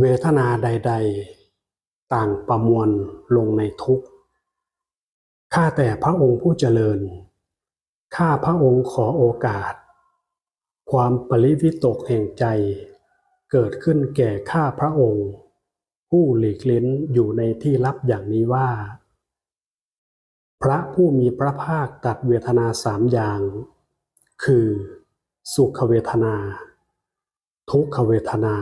เวทนาใด ๆ ต่างประมวลลงในทุกข์ ข้าแต่พระองค์ผู้เจริญ ข้าพระองค์ขอโอกาส ความปริวิตกแห่งใจ เกิดขึ้นแก่ข้าพระองค์ ผู้หลีกเล้นอยู่ในที่ลับอย่างนี้ว่า พระผู้มีพระภาคตัดเวทนาสามอย่าง คือ สุขเวทนา ทุกขเวทนา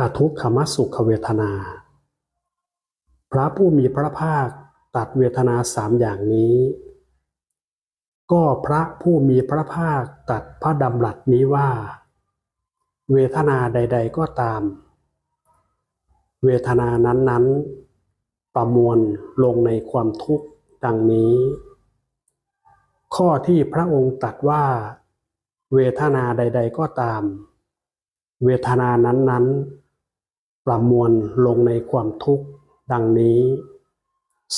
อทุกขมสุขเวทนา พระผู้มีพระภาคตัดเวทนาสามอย่างนี้ ก็พระผู้มีพระภาคตัดพระดำรัสนี้ว่า เวทนาใด ๆก็ตาม เวทนานั้นๆ ประมวลลงในความทุกข์ดังนี้ ข้อที่พระองค์ตัดว่า เวทนาใด ๆก็ตามเวทนานั้นๆ ประมวลลงในความทุกข์ดังนี้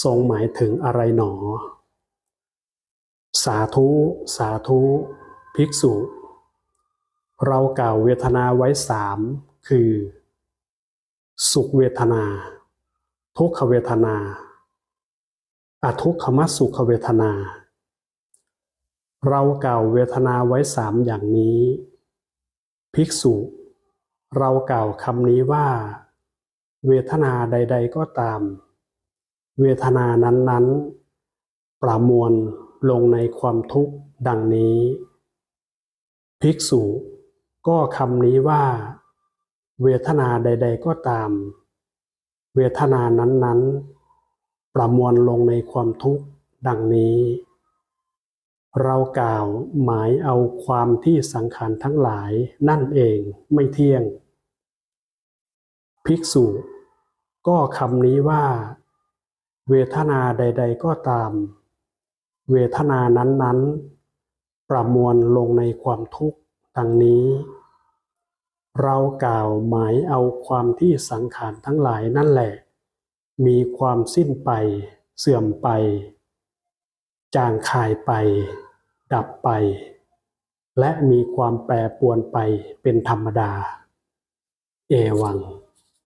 ทรงหมายถึงอะไรหนอ สาธุ สาธุ ภิกษุ เรากล่าวเวทนาไว้สามคือ สุขเวทนา ทุกขเวทนาอทุกขมสุขเวทนา เรากล่าวเวทนาไว้สามอย่างนี้ ภิกษุ เรากล่าวคำนี้ว่า เวทนาใด ๆ ก็ตาม เวทนานั้นๆ ประมวลลงในความทุกข์ดังนี้ ภิกษุก็คำนี้ว่า เวทนาใด ๆ ก็ตาม เวทนานั้นๆ ประมวลลงในความทุกข์ดังนี้ เรากล่าวหมายเอาความที่สังขารทั้งหลายนั่นเองไม่เที่ยง ภิกษุ ก็คำนี้ว่า เวทนาใด ๆ ก็ตาม เวทนานั้นๆ ประมวลลงในความทุกข์ดังนี้ เรากล่าวหมายเอาความที่สังขารทั้งหลายนั่นแหละ มีความสิ้นไป เสื่อมไป จางคายไป ดับไป และมีความแปรปวนไปเป็นธรรมดา เอวัง